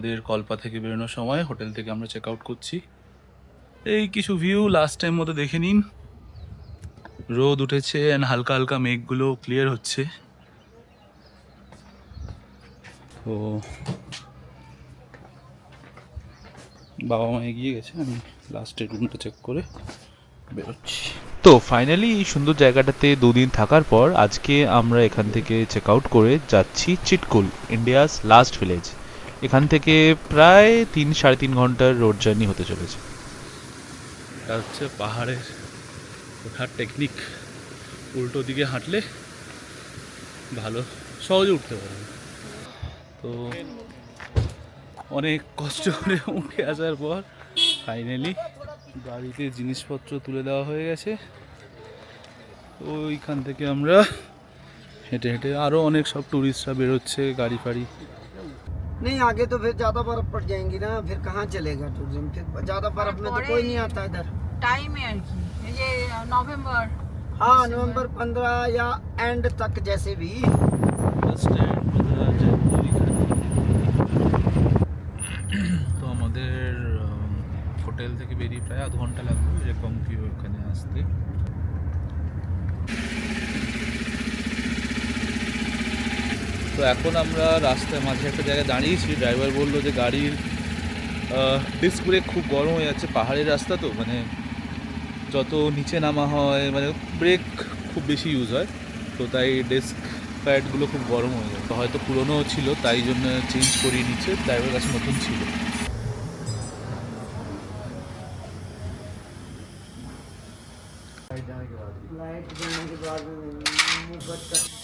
আমাদের কল্পা থেকে বেরোনোর সময় হোটেল থেকে আমরা চেক আউট করছি। এই কিছু ভিউ লাস্ট টাইম মতো দেখে নিন। রোদ উঠেছে অ্যান্ড হালকা হালকা মেঘগুলো ক্লিয়ার হচ্ছে। তো বাবা মা এগিয়ে গেছে, আমি লাস্টের রুমটা চেক করে বেরোচ্ছি। তো ফাইনালি এই সুন্দর জায়গাটাতে দুদিন থাকার পর আজকে আমরা এখান থেকে চেক আউট করে যাচ্ছি চিটকুল ইন্ডিয়াস লাস্ট ভিলেজ এখান থেকে প্রায় তিন, সাড়ে তিন ঘণ্টার রোড জার্নি হতে চলেছে। এটা হচ্ছে পাহাড়ের ওঠার টেকনিক উল্টো দিকে হাঁটলে ভালো, সহজে উঠতে পারবে। তো অনেক কষ্ট করে উঠে আসার পর ফাইনালি গাড়িতে জিনিসপত্র তুলে দেওয়া হয়ে গেছে। ওইখান থেকে আমরা হেঁটে হেঁটে আরও অনেক সব ট্যুরিস্টরা বেরোচ্ছে, গাড়ি ফাড়ি नहीं आगे तो फिर ज्यादा बर्फ पड़ जाएंगी ना फिर कहाँ चलेगा टूरिज्म फिर ज्यादा बर्फ में तो कोई नहीं आता इधर টাইমে আর কি এই যে নভেম্বর हाँ नवंबर पंद्रह या एंड तक जैसे भी তো আমাদের হোটেল থেকে বেরিয়ে প্রায় আধ ঘন্টা লাগলো এরকম কি ওখানে আসতে তো এখন আমরা রাস্তায় মাঝে একটা জায়গায় দাঁড়িয়েছি ড্রাইভার বললো যে গাড়ির ডিস্ক ব্রেক খুব গরম হয়ে যাচ্ছে পাহাড়ের রাস্তা তো মানে যত নিচে নামা হয় মানে ব্রেক খুব বেশি ইউজ হয় তো তাই ডেস্ক প্যাডগুলো খুব গরম হয়ে যায় তো হয়তো পুরনো ছিল তাই জন্য চেঞ্জ করিয়ে নিচ্ছে ড্রাইভার কাছে নতুন ছিল लाइट जाने के बाद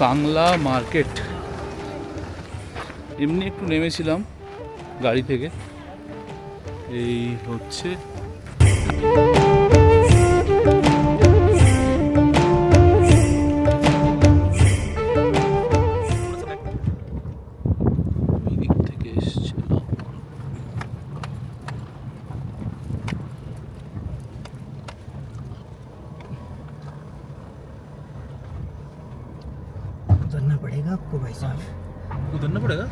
সাংলা মার্কেট। এমনি একটু নেমেছিলাম গাড়ি থেকে। এই হচ্ছে पड़ेगा आपको भाई साहब उतरना पड़ेगा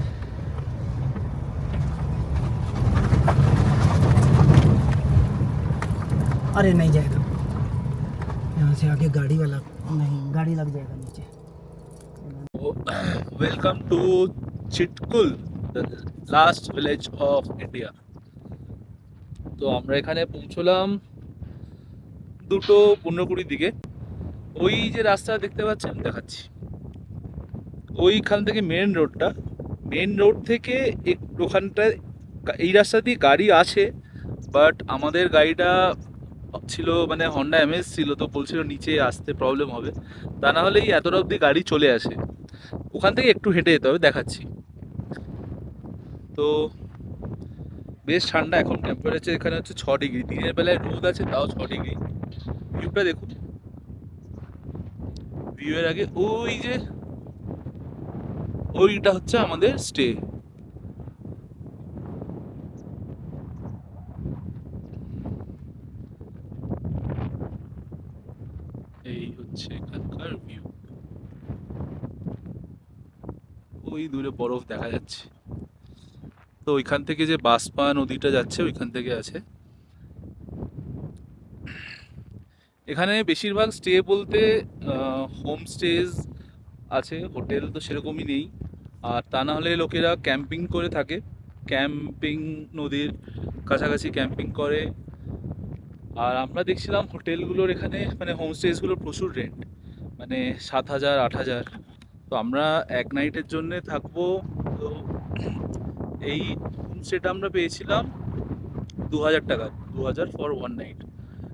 अरे नहीं जाएगा यहाँ से आगे गाड़ी वाला नहीं गाड़ी लग जाएगा नीचे welcome to Chitkul last village of India তো আমরা এখানে পৌঁছলাম দুটো পনেরো কুড়ির দিকে ওই যে রাস্তা দেখতে পাচ্ছেন দেখাচ্ছি ওইখান থেকে মেন রোডটা মেন রোড থেকে ওখানটায় এই রাস্তা দিয়ে গাড়ি আছে বাট আমাদের গাড়িটা ছিল মানে হন্ডা এমএস ছিল, তো বলছিল নিচে আসতে প্রবলেম হবে। তা না হলেই এতটা অবধি গাড়ি চলে আসে। ওখান থেকে একটু হেঁটে যেতে হবে, দেখাচ্ছি। তো বেশ ঠান্ডা এখন। টেম্পারেচার এখানে হচ্ছে ছ ডিগ্রি দিনের বেলায় রোদ আছে, তাও ছ ডিগ্রি ভিউটা দেখুন। ভিউ এর আগে ওই যে ওইটা হচ্ছে আমাদের স্টে। এই হচ্ছে এখানকার ভিউ ওই দূরে বরফ দেখা যাচ্ছে। তো ওইখান থেকে যে বাসপা নদীটা যাচ্ছে, ওইখান থেকে আছে। এখানে বেশিরভাগ স্টে বলতে হোম স্টেজ আছে, হোটেল তো সেরকমই নেই। আর তা না হলে লোকেরা ক্যাম্পিং করে থাকে। ক্যাম্পিং নদীর কাছাকাছি ক্যাম্পিং করে। আর আমরা দেখছিলাম হোটেলগুলোর এখানে মানে হোমস্টেজগুলোর প্রচুর রেন্ট মানে সাত হাজার, আট হাজার। তো আমরা এক নাইটের জন্য থাকব। তো এই হোমস্টেটা আমরা পেয়েছিলাম দু হাজার টাকা, দু হাজার ফর ওয়ান নাইট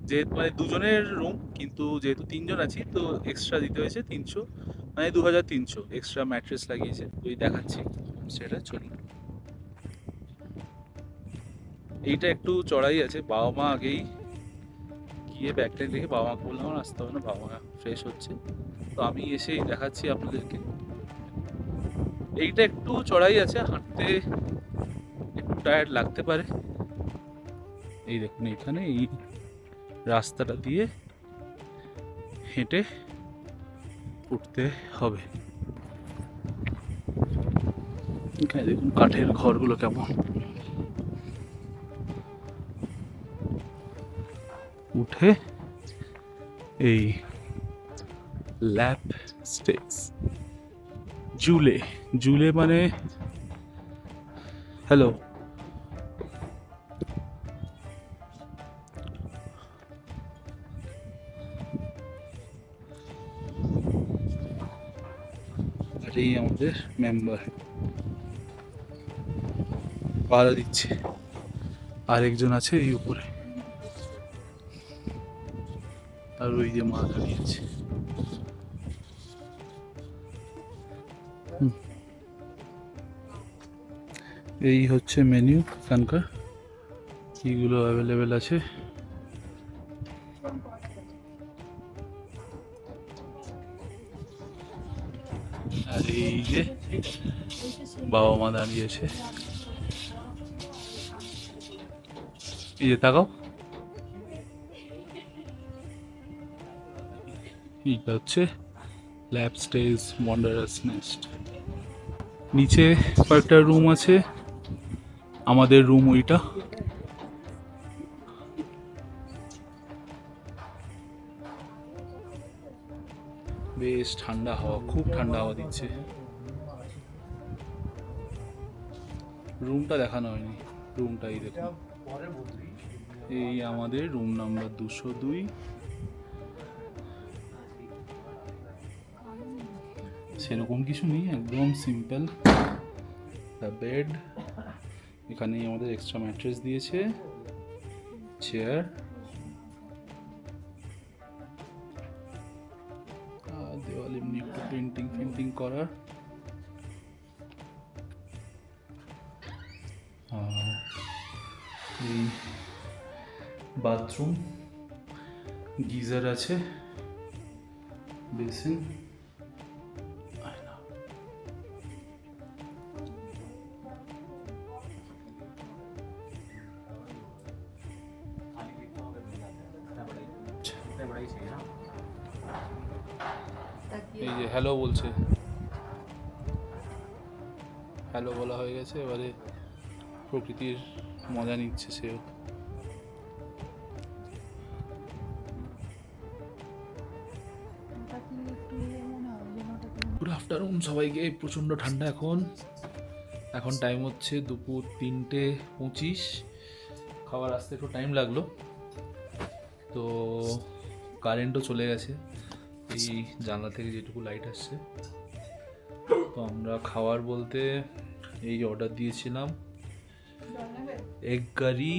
যেহেতু মানে দুজনের রুম কিন্তু যেহেতু তিনজন আছি, তো এক্সট্রা দিতে হয়েছে তিনশো। মানে দু হাজার তিনশো এক্সট্রা ম্যাট্রেস লাগিয়েছে ওই দেখাচ্ছি। সেটা চলুন এইটা একটু চড়াই আছে, বাবা মা আগেই গিয়ে ব্যাগটা রেখে বাবা মাকে বললাম, আমার আসতে হবে না, বাবা মা ফ্রেশ হচ্ছে। তো আমি এসেই দেখাচ্ছি আপনাদেরকে। এইটা একটু চড়াই আছে, হাঁটতে একটু টায়ার্ড লাগতে পারে। এই দেখুন এখানে এই রাস্তাটা দিয়ে হেঁটে উঠতে হবে। এখানে দেখুন কাঠের ঘরগুলো কেমন। উঠে এই ল্যাপ স্টেক্স জুলে জুলে মানে হ্যালো? আমাদের মেম্বার পাহারা দিচ্ছে। আরেকজন আছে এই উপরে। আর ওই যে মা দাঁড়িয়েছে। এই হচ্ছে মেনু এখানকার। কীগুলো অ্যাভেলেবেল আছে? আর এই যে বাবা মা দাঁড়িয়েছে। এই যে তাকাও। এইটা হচ্ছে ল্যাব স্টেজ ওয়ান্ডারাস নেস্ট নিচে কয়েকটা রুম আছে। আমাদের রুম ওইটা। বেশ ঠান্ডা হাওয়া, খুব ঠান্ডা হাওয়া দিচ্ছে। রুমটা দেখানো হয়নি, রুমটাই দেখুন। এই আমাদের রুম নাম্বার দুশো দুই। সেরকম কিছু নেই, একদম সিম্পল বেড এখানে আমাদের এক্সট্রা ম্যাট্রেস দিয়েছে চেয়ার করার আর এই বাথরুম গিজার আছে বেসিন আয়না এই যে হ্যালো বলছে। হ্যালো বলা হয়ে গেছে, এবারে প্রকৃতির মজা নিচ্ছে সেও। গুড আফটারনুন সবাইকে, প্রচণ্ড ঠান্ডা এখন। এখন টাইম হচ্ছে দুপুর তিনটে পঁচিশ। খাবার আসতে একটু টাইম লাগল। তো কারেন্টও চলে গেছে। এই জানলা থেকে যেটুকু লাইট আসছে। তো আমরা খাবার বলতে এই অর্ডার দিয়েছিলাম। এগ কারি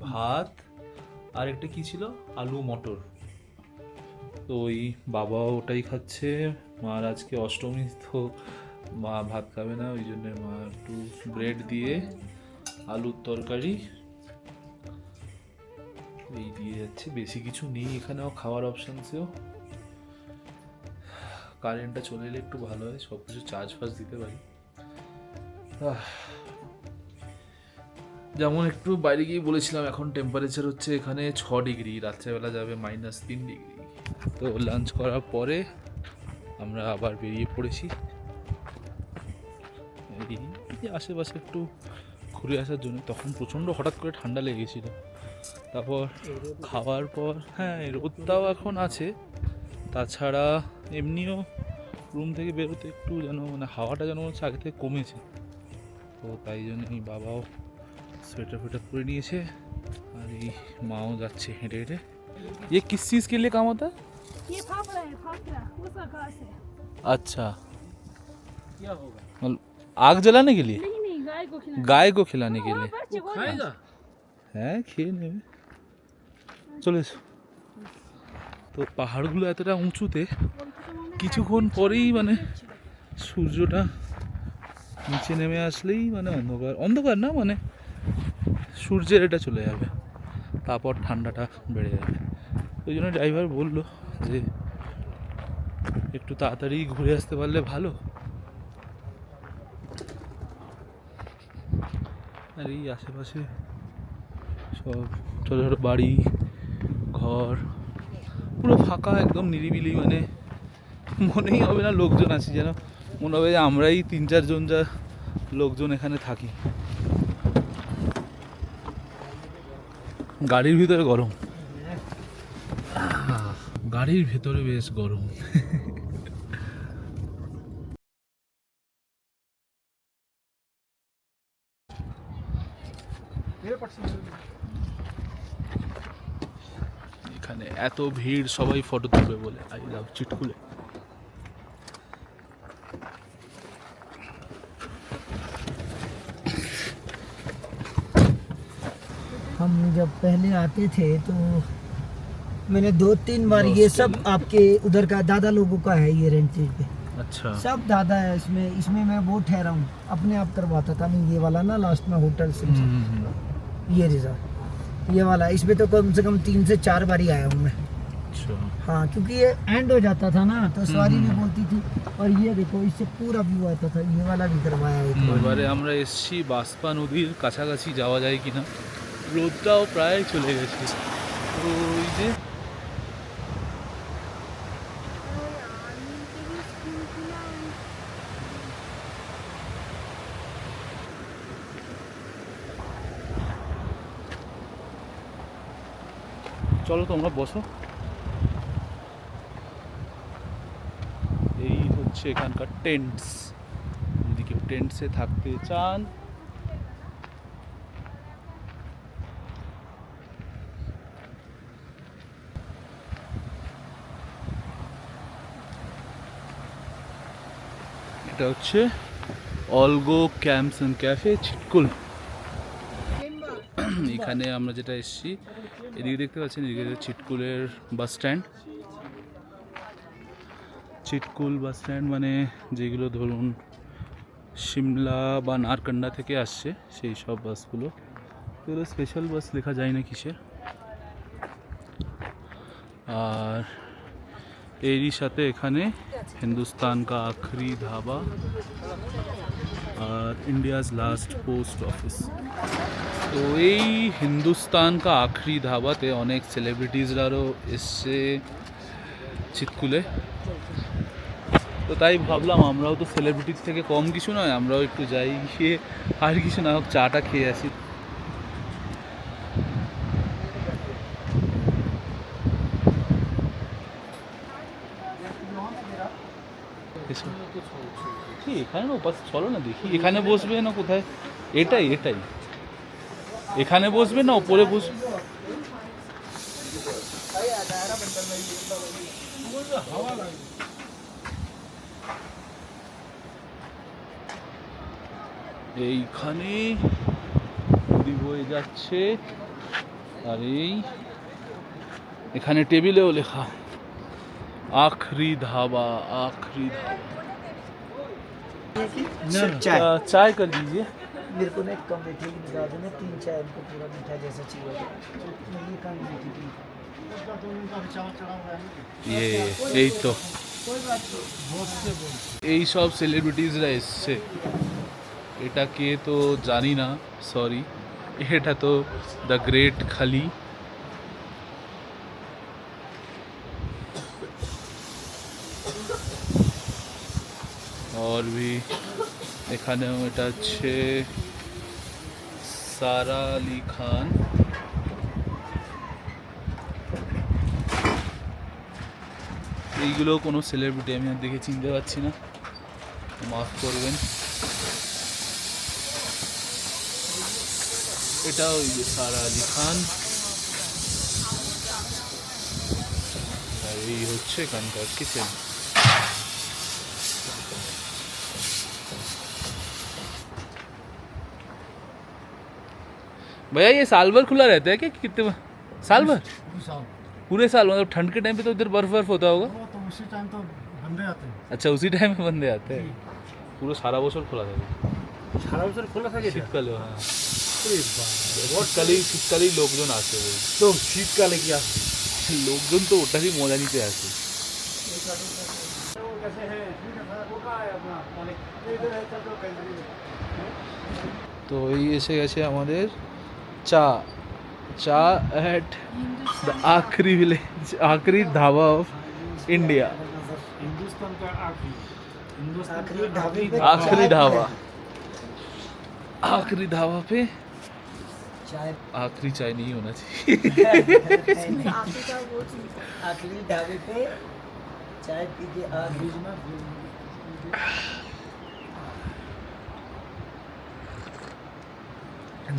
ভাত আর একটা কি ছিল? আলু মটর। তো ওই বাবা ওটাই খাচ্ছে। মার আজকে অষ্টমী তো মা ভাত খাবে না ওই জন্য মা একটু ব্রেড দিয়ে আলুর তরকারি। এই দিয়ে যাচ্ছে। বেশি কিছু নেই এখানেও খাওয়ার অপশানসেও কারেন্টটা চলে এলে একটু ভালো হয় সব কিছু চার্জ ফার্জ দিতে পারি। যেমন একটু বাইরে গিয়ে বলেছিলাম, এখন টেম্পারেচার হচ্ছে এখানে ছ ডিগ্রি, রাত্রেবেলা যাবে মাইনাস তিন ডিগ্রি। তো লাঞ্চ করার পরে আমরা আবার বেরিয়ে পড়েছি। আশেপাশে একটু ঘুরে আসার জন্য, তখন প্রচণ্ড হঠাৎ করে ঠান্ডা লেগেছিল তারপর খাওয়ার পর হ্যাঁ রোদটাও এখন আছে। তাছাড়া এমনিও রুম থেকে বেরোতে একটু যেন মানে হাওয়াটা যেন হচ্ছে আগে থেকে কমেছে। তো তাই জন্যই বাবাও সোয়েটার ফোয়েটার পরে নিয়েছে আর এই মাও যাচ্ছে হেঁটে হেঁটে ये किस चीज़ के लिए काम होता है ये फाफड़ा है फाफड़ा उसका घास है अच्छा मतलब आग जलाने के लिए नहीं नहीं गाय को खिलाना गाय को खिलाने के लिए बच्चे को खाएगा হ্যাঁ খেয়ে নেবে চলে এসো তো পাহাড়গুলো এতটা উঁচুতে কিছুক্ষণ পরেই মানে সূর্যটা নিচে নেমে আসলেই মানে অন্ধকার। অন্ধকার না মানে সূর্যের এটা চলে যাবে, তারপর ঠান্ডাটা বেড়ে যাবে। ওই জন্য ড্রাইভার বলল যে, একটু তাড়াতাড়ি ঘুরে আসতে পারলে ভালো। আর এই আশেপাশে সব ছোটো ছোটো বাড়ি, ঘর, পুরো ফাঁকা, একদম নিরিবিলি মানে মনেই হবে না লোকজন আছে যেন। মনে হবে আমরাই তিন চারজন যা লোকজন এখানে থাকি। গাড়ির ভিতরে গরম। গাড়ির ভেতরে বেশ গরম। এখানে এত ভিড়, সবাই ফটো তুলবে বলে। I love চিটকুলে। हम जब पहले आते थे तो मैंने दो तीन बार ये सब आपके उधर का दादा लोगों का है ये रेंटेड पे अच्छा सब दादा है इसमें इसमें मैं बहुत ठहरा हूँ अपने आप करवाता था मैं ये वाला ना लास्ट में होटल से हम्म, हम्म, हम्म। ये रिजर्व ये वाला इसमें तो कम से कम तीन से चार बार ही आया हूँ मैं अच्छा हाँ क्योंकि ये एंड हो जाता था ना तो सवारी भी बोलती थी और ये देखो इससे पूरा व्यू आता था ये वाला भी करवाया है एक बार। এবারে আমরা এসছি বাসপা নদীর কাছাকাছি যাওয়া যায় কিনা রোদটাও প্রায় চলে গেছে। তো ওই যে চলো তোমরা বসো। এই হচ্ছে এখানকার টেন্টস। যদি কেউ টেন্টসে থাকতে চান। এটা হচ্ছে Algo camps and cafe Chitkul এখানে আমরা যেটা এসেছি, এদিকে দেখতে পাচ্ছেন, এদিকে চিটকুলের bus stand. Chitkul bus stand মানে যেগুলো ধরুন সিমলা বা নারকান্ডা থেকে আসছে, সেই সব বাসগুলো। এগুলো স্পেশাল বাস লেখা যায় না কিসের। আর এরই সাথে এখানে হিন্দুস্তান কা আখরি ধাবা আর ইন্ডিয়াজ লাস্ট পোস্ট অফিস তো এই হিন্দুস্তান কা আখরি ধাবাতে অনেক সেলিব্রিটিজরাও এসছে চিতকুলে তো তাই ভাবলাম, আমরাও তো সেলিব্রিটির থেকে কম কিছু নয়, আমরাও একটু যাই, গিয়ে আর কিছু না হোক চাটা খেয়ে আসি এসো। হ্যাঁ না বাস, চলো না দেখি। এখানে বসবে না কোথায়? এটাই এটাই। এখানে বসবে না, ওপরে বসবে এইখানে নদী বয়ে যাচ্ছে। আর এই এখানে টেবিলেও লেখা। আখরি ধাবা আখরি ধাবা। चाय अ, चाय कर लीजिए मेरे को ना एक कम मीठी की निकाल देना तीन चाय उनको पूरा मीठा जैसा चाहिए मैं ये कम मीठी की ये यही तो এই সব সেলিব্রিটিসরা এসছে এটা কে তো জানি না সরি এটা তো দ্য গ্রেট খালি और भी এখানেও এটা হচ্ছে সারা আলী খান এইগুলো কোনো সেলিব্রিটি আমি আর দেখে চিনতে পারছি না মাফ করবেন এটা ওই যে সারা আলী খান আর এই হচ্ছে এখানকার কিচেন भैया ये साल भर खुला रहता है क्या कितने बार? साल भर पूरे साल मतलब ठंड के टाइम पे तो उधर बर्फ बर्फ होता होगा वो तो उसी टाइम तो बंदे आते हैं আচ্ছা উসি টাইমে বন্ধে আতে পুরো সারা বছর খোলা থাকে সারা বছর খোলা থাকে শীতকালে হ্যাঁ শীতকালেই শীতকালেই লোকজন আসে ওই তো শীতকালে কি আসবে লোকজন তো ওটারই মজা নিতে আসে कैसे है ठीक है सर वो कहाँ है अपना मालिक इधर है चल तो कैंटीन में তো এই এসে গেছে আমাদের चा चा एट द आखिरी विलेज आखिरी ढाबा ऑफ़ इंडिया आखिरी ढाबा आखिरी ढाबा पे आखिरी चाय नहीं होना चाहिए। आखिरी ढाबे पे चाय पी के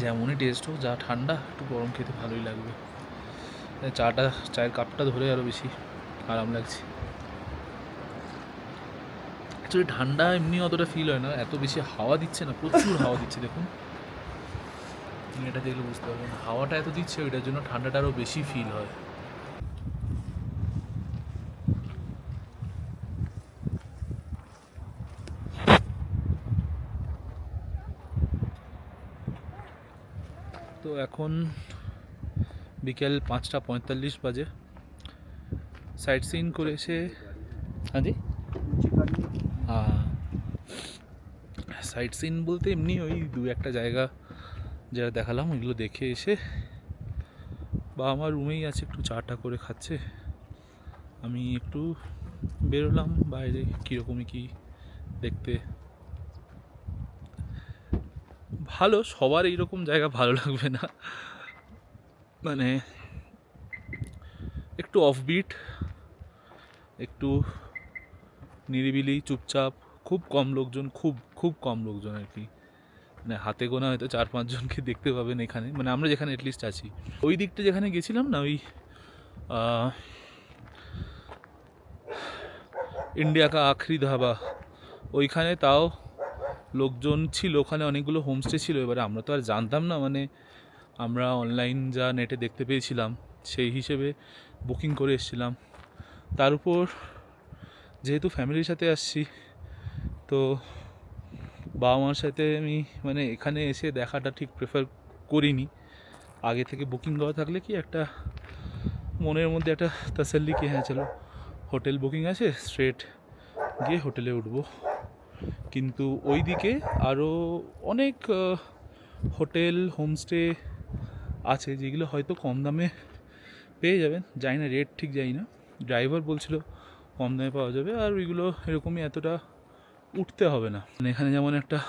যেমনই টেস্ট হোক, যা ঠান্ডা, একটু গরম খেতে ভালোই লাগবে। চাটা, চায়ের কাপটা ধরে আরও বেশি আরাম লাগছে। অ্যাকচুয়ালি ঠান্ডা এমনি অতটা ফিল হয় না, এত বেশি হাওয়া দিচ্ছে না, প্রচুর হাওয়া দিচ্ছে, দেখুন। এটা দেখলে বুঝতে পারবেন হাওয়াটা এত দিচ্ছে, ওইটার জন্য ঠান্ডাটা আরও বেশি ফিল হয়। এখন বিকেল পাঁচটা পঁয়তাল্লিশ বাজে। সাইট সিন করে এসে হ্যাঁ জি। হ্যাঁ সাইট সিন বলতে এমনি ওই দু একটা জায়গা যারা দেখালাম ওইগুলো দেখে এসে বা আমার রুমেই আছে একটু চাটা করে খাচ্ছে। আমি একটু বেরোলাম বাইরে কীরকমই কী দেখতে ভালো, সবার এইরকম জায়গা ভালো লাগবে না। মানে একটু অফবিট একটু নিরিবিলি, চুপচাপ, খুব কম লোকজন, খুব খুব কম লোকজন আর কি। মানে হাতে গোনা হয়তো চার পাঁচজনকে দেখতে পাবেন এখানে। মানে আমরা যেখানে অ্যাটলিস্ট আছি। ওই দিকটা যেখানে গেছিলাম না, ওই ইন্ডিয়া কা আখরি ধাবা, ওইখানে তাও লোকজন ছিল, ওখানে অনেকগুলো হোমস্টে ছিল। এবারে আমরা তো আর জানতাম না মানে আমরা অনলাইন যা নেটে দেখতে পেয়েছিলাম, সেই হিসেবে বুকিং করে এসেছিলাম। তার উপর যেহেতু ফ্যামিলির সাথে আসছি, তো বাবা মার সাথে আমি মানে এখানে এসে দেখাটা ঠিক প্রেফার করিনি। আগে থেকে বুকিং করা থাকলে কি একটা মনের মধ্যে একটা তাসাল্লি কি হ্যাঁ চলো হোটেল বুকিং আছে স্ট্রেট গিয়ে হোটেলে উঠবো। কিন্তু ওই দিকে আরও অনেক হোটেল, হোমস্টে আছে, যেগুলো হয়তো কম দামে পেয়ে যাবেন। জানি না, রেট ঠিক জানি না। ড্রাইভার বলছিল কম দামে পাওয়া যাবে, আর ওইগুলো এরকমই এতটা উঠতে হবে না। মানে এখানে যেমন একটা,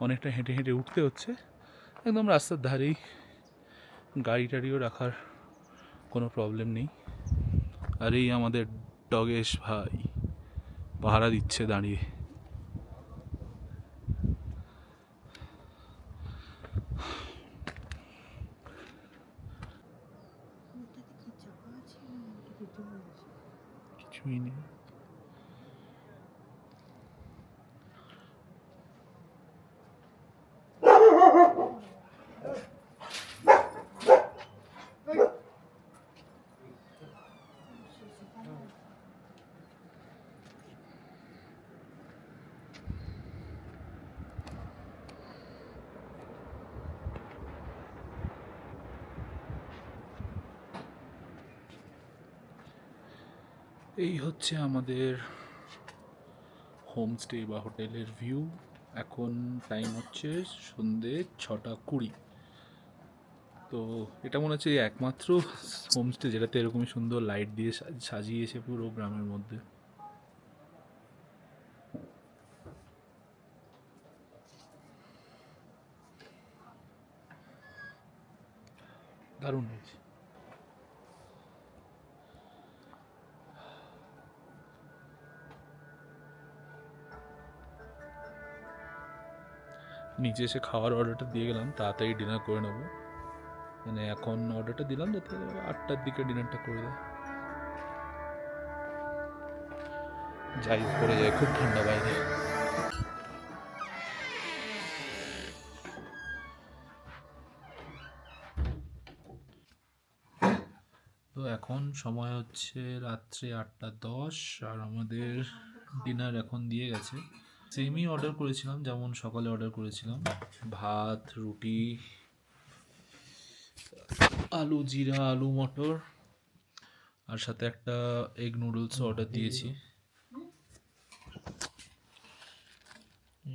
অনেকটা হেঁটে হেঁটে উঠতে হচ্ছে, একদম রাস্তার ধারেই গাড়ি টাড়িও রাখার কোনো প্রবলেম নেই। আর এই আমাদের ডগেশ ভাই পাহারা দিচ্ছে দাঁড়িয়ে। between এই হচ্ছে আমাদের হোমস্টে বা হোটেলের ভিউ। এখন টাইম হচ্ছে সন্ধে ছটা কুড়ি। তো এটা মনে হচ্ছে একমাত্র হোমস্টে যেটাতে এরকমই সুন্দর লাইট দিয়ে সাজ- সাজিয়েছে পুরো গ্রামের মধ্যে। দারুণ হয়েছে। নিচে এসে খাওয়ার অর্ডারটা দিয়ে গেলাম, তাড়াতাড়ি ডিনার করে নেব। মানে এখন অর্ডারটা দিলাম, যাতে আটটার দিকে ডিনারটা করে দেয় যাই করে যায়, খুব ঠান্ডা বাইরে। তো এখন সময় হচ্ছে রাত্রে আটটা দশ, আর আমাদের ডিনার এখন দিয়ে গেছে। সেমই অর্ডার করেছিলাম, যেমন সকালে অর্ডার করেছিলাম। ভাত, রুটি, আলু জিরা, আলু মটর, আর সাথে একটা এগ নুডলস অর্ডার দিয়েছি।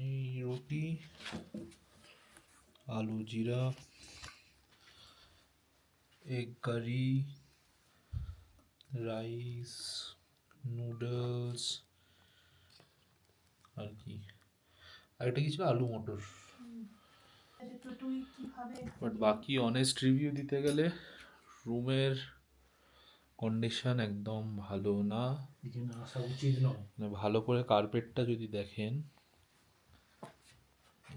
এই রুটি, আলু জিরা এগ কারি রাইস নুডলস আর কি। আরেকটা কি ছিল? আলু মটর। বাট বাকি অনেস্ট রিভিউ দিতে গেলে রুমের কন্ডিশন একদম ভালো না। আসা উচিত নয় মানে ভালো করে কার্পেটটা যদি দেখেন।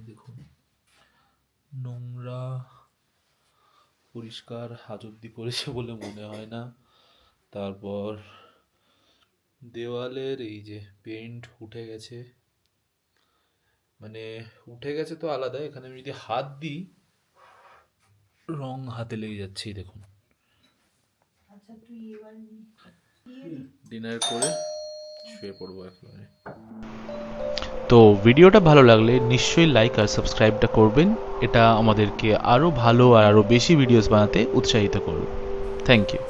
দেখুন। নোংরা, পরিষ্কার আজ অব্দি করেছে বলে মনে হয় না। তারপর দেওয়ালের এই যে পেন্ট উঠে গেছে। মানে উঠে গেছে তো আলাদা এখানে আমি যদি হাত দিই রং হাতে লেগে যাচ্ছে দেখুন। ডিনার করে শুয়ে পড়ব একেবারে তো ভিডিওটা ভালো লাগলে নিশ্চয়ই লাইক আর সাবস্ক্রাইবটা করবেন। এটা আমাদেরকে আরও ভালো আর আরও বেশি ভিডিওস বানাতে উৎসাহিত করবে। Thank you